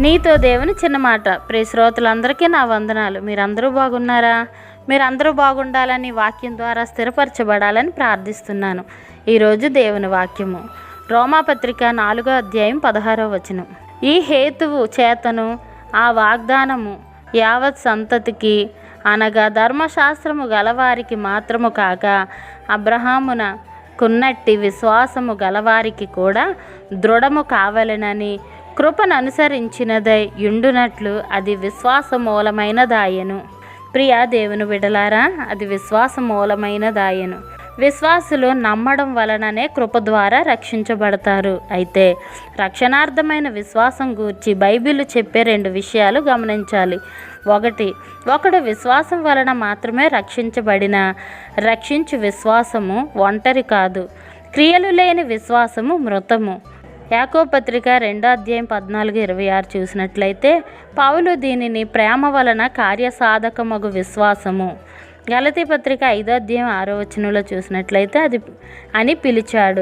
నీతో దేవుని చిన్న మాట. ప్రియ శ్రోతలందరికీ నా వందనాలు. మీరందరూ బాగున్నారా? మీరందరూ బాగుండాలని వాక్యం ద్వారా స్థిరపరచబడాలని ప్రార్థిస్తున్నాను. ఈరోజు దేవుని వాక్యము. రోమాపత్రిక నాలుగో అధ్యాయం పదహారో వచనం. ఈ హేతువు చేతను ఆ వాగ్దానము యావత్ సంతతికి అనగా ధర్మశాస్త్రము గలవారికి మాత్రము కాక అబ్రహామున కున్నట్టి విశ్వాసము గలవారికి కూడా దృఢము కావలెనని కృపను అనుసరించినదై యుండునట్లు అది విశ్వాస మూలమైనదాయను ప్రియ దేవుని విడలారా అది విశ్వాస మూలమైనదాయను విశ్వాసులు నమ్మడం వలననే కృప ద్వారా రక్షించబడతారు. అయితే రక్షణార్థమైన విశ్వాసం గూర్చి బైబిల్ చెప్పే రెండు విషయాలు గమనించాలి. ఒకటి ఒకడు విశ్వాసం వలన మాత్రమే రక్షించబడిన రక్షించు విశ్వాసము ఒంటరి కాదు. క్రియలు లేని విశ్వాసము మృతము. యాకో పత్రిక రెండో అధ్యాయం పద్నాలుగు ఇరవై ఆరు చూసినట్లయితే పౌలు దీనిని ప్రేమ వలన కార్యసాధకమగు విశ్వాసము. గలతి పత్రిక ఐదో అధ్యాయం ఆరో వచనంలో చూసినట్లయితే అది అని పిలిచాడు.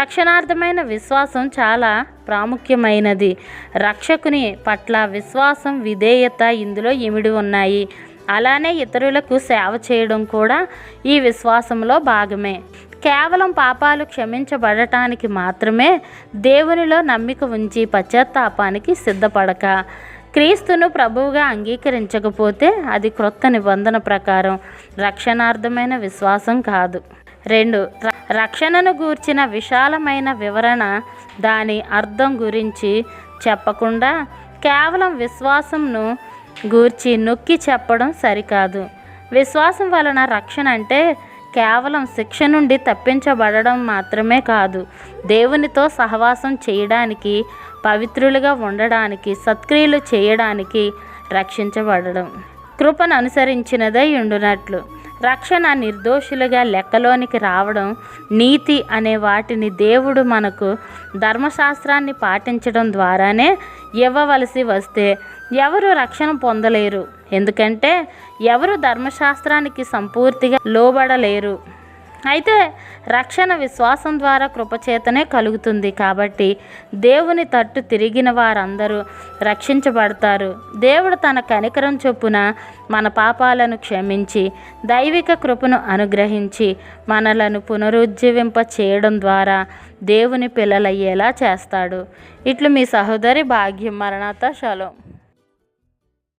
రక్షణార్థమైన విశ్వాసం చాలా ప్రాముఖ్యమైనది. రక్షకుని పట్ల విశ్వాసం విధేయత ఇందులో ఇమిడి ఉన్నాయి. అలానే ఇతరులకు సేవ చేయడం కూడా ఈ విశ్వాసంలో భాగమే. కేవలం పాపాలు క్షమించబడటానికి మాత్రమే దేవునిలో నమ్మిక ఉంచి పశ్చాత్తాపానికి సిద్ధపడక. క్రీస్తును ప్రభువుగా అంగీకరించకపోతే అది క్రొత్త నిబంధన ప్రకారం రక్షణార్థమైన విశ్వాసం కాదు. రెండు రక్షణను గూర్చిన విశాలమైన వివరణ దాని అర్థం గురించి చెప్పకుండా కేవలం విశ్వాసంను గూర్చి నొక్కి చెప్పడం సరికాదు. విశ్వాసం వలన రక్షణ అంటే కేవలం శిక్ష నుండి తప్పించబడడం మాత్రమే కాదు దేవునితో సహవాసం చేయడానికి పవిత్రులుగా ఉండడానికి సత్క్రియలు చేయడానికి రక్షించబడడం. కృపను అనుసరించినదై ఉండునట్లు. రక్షణ నిర్దోషులుగా లెక్కలోనికి రావడం నీతి అనే వాటిని దేవుడు మనకు ధర్మశాస్త్రాన్ని పాటించడం ద్వారానే ఇవ్వవలసి వస్తే ఎవరు రక్షణ పొందలేరు. ఎందుకంటే ఎవరు ధర్మశాస్త్రానికి సంపూర్తిగా లోబడలేరు. అయితే రక్షణ విశ్వాసం ద్వారా కృపచేతనే కలుగుతుంది కాబట్టి దేవుని తట్టు తిరిగిన వారందరూ రక్షించబడతారు. దేవుడు తన కనికరం చొప్పున మన పాపాలను క్షమించి దైవిక కృపను అనుగ్రహించి మనలను పునరుజ్జీవింప చేయడం ద్వారా దేవుని పిల్లలయ్యేలా చేస్తాడు. ఇట్లు మీ సహోదరి భాగ్యం మరణాత శలం